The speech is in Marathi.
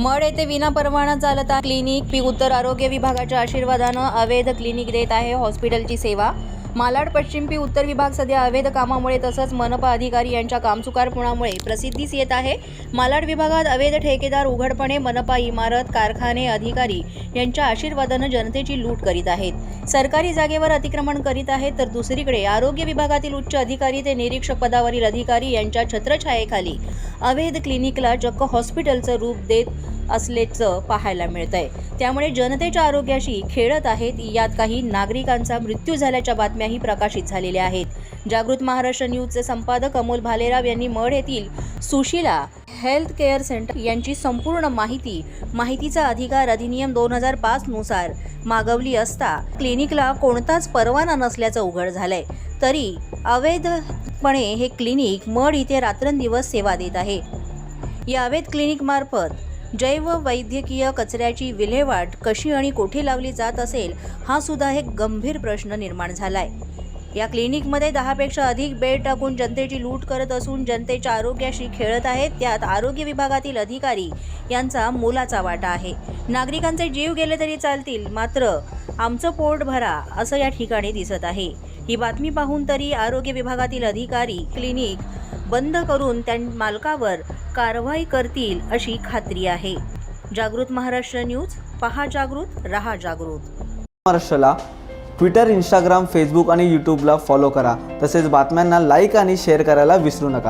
मड येथे विनापरवाना चालत क्लिनिक पी उत्तर आरोग्य विभागाच्या आशीर्वादानं अवैध क्लिनिक देत आहे हॉस्पिटलची सेवा. मालाड पश्चिम पी उत्तर विभाग सध्या अवैध कामामुळे तसंच मनपा अधिकारी यांच्या कामचुकारपणामुळे प्रसिद्धीस येत आहे. मालाड विभागात अवैध ठेकेदार उघडपणे मनपा इमारत कारखाने अधिकारी यांच्या आशीर्वादानं जनतेची लूट करीत आहेत. सरकारी जागेवर अतिक्रमण करीत आहेत तर दुसरीकडे आरोग्य विभागातील उच्च अधिकारी ते निरीक्षक पदावरील अधिकारी यांच्या छत्रछायेखाली अवैध क्लिनिकला चक्क हॉस्पिटलचं रूप देत असल्याचं पाहायला मिळतंय. त्यामुळे जनतेच्या आरोग्याशी खेळत आहेत. यात काही नागरिकांचा मृत्यू झाल्याच्या बातम्याही प्रकाशित झालेल्या आहेत. जागृत महाराष्ट्र न्यूजचे संपादक अमोल भालेराव यांनी मढ येथील सुशीला हेल्थ केअर सेंटर यांची संपूर्ण माहिती माहितीचा अधिकार अधिनियम दोन हजार पाच नुसार मागवली असता क्लिनिकला कोणताच परवाना नसल्याचं उघड झालंय. तरी अवैधपणे हे क्लिनिक मड इथे रात्रंदिवस सेवा देत आहे. या अवैध क्लिनिकमार्फत जैव वैद्यकीय कचऱ्याची विल्हेवाट कशी आणि कोठे लावली जात असेल हा सुद्धा एक गंभीर प्रश्न निर्माण झालाय. या क्लिनिकमध्ये दहापेक्षा अधिक बेड टाकून जनतेची लूट करत असून जनतेच्या आरोग्याशी खेळत आहेत. त्यात आरोग्य विभागातील अधिकारी यांचा मोलाचा वाटा आहे. नागरिकांचे जीव गेले तरी चालतील मात्र आमचं पोट भरा असं या ठिकाणी दिसत आहे. ही बातमी पाहून तरी आरोग्य विभागातील अधिकारी क्लिनिक बंद करून त्या मालकावर कारवाई करतील अशी खात्री आहे. जागृत महाराष्ट्र न्यूज पहा जागृत रहा जागृत. महाराष्ट्राला ट्विटर इंस्टाग्राम फेसबुक आणि यूट्यूबला फॉलो करा. तसेच बातम्यांना लाईक आणि शेअर करायला विसरू नका.